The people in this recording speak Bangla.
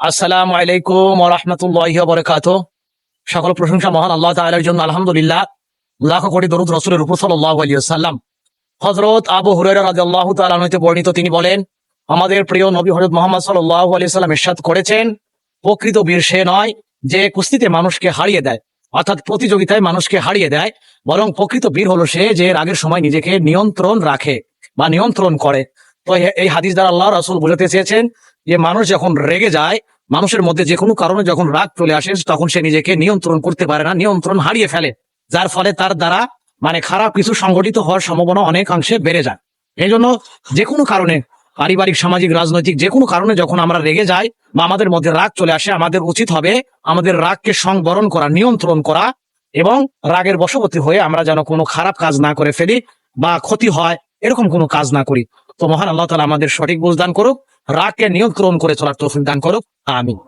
আসসালামু আলাইকুম রহমতুল্লাহ বরকাত সকল প্রশংসা মহান আল্লাহ তাআলার জন্য, আলহামদুলিল্লাহ। লাখ কোটি দরুদ রসুলের উপর সাল্লাল্লাহু আলাইহি ওয়াসাল্লাম। হযরত আবু হুরায়রা রাদিয়াল্লাহু তাআলা হতে বর্ণিত, তিনি বলেন, আমাদের প্রিয় নবী হযরত মুহাম্মদ সাল্লাল্লাহু আলাইহি সাল্লাম ইরশাদ করেছেন, প্রকৃত বীর সে নয় যে কুস্তিতে মানুষকে হারিয়ে দেয়, অর্থাৎ প্রতিযোগিতায় মানুষকে হারিয়ে দেয়, বরং প্রকৃত বীর হলো সে যে রাগের সময় নিজেকে নিয়ন্ত্রণ রাখে বা নিয়ন্ত্রণ করে। তো এই হাদিস দ্বারা আল্লাহ রাসূল বলতে চেয়েছেন যে মানুষ যখন রেগে যায়, মানুষের মধ্যে যে কোনো কারণে যখন রাগ চলে আসে, তখন সে নিজেকে নিয়ন্ত্রণ করতে পারে না, নিয়ন্ত্রণ হারিয়ে ফেলে। যার ফলে তার দ্বারা মানে খারাপ কিছু সংগঠিত হওয়ার সম্ভাবনা অনেকাংশে বেড়ে যায়। এই জন্য যে কোনো কারণে, পারিবারিক, সামাজিক, রাজনৈতিক যে কোনো কারণে যখন আমরা রেগে যাই বা আমাদের মধ্যে রাগ চলে আসে, আমাদের উচিত হবে আমাদের রাগকে সংবরণ করা, নিয়ন্ত্রণ করা এবং রাগের বশবর্তী হয়ে আমরা যেন কোনো খারাপ কাজ না করে ফেলি বা ক্ষতি হয় এরকম কোনো কাজ না করি। তো মহান আল্লাহ তালা আমাদের সঠিক বোঝ দান করুক, রাগকে নিয়ন্ত্রণ করে চলার তৌফিক দান করুক। আমিন।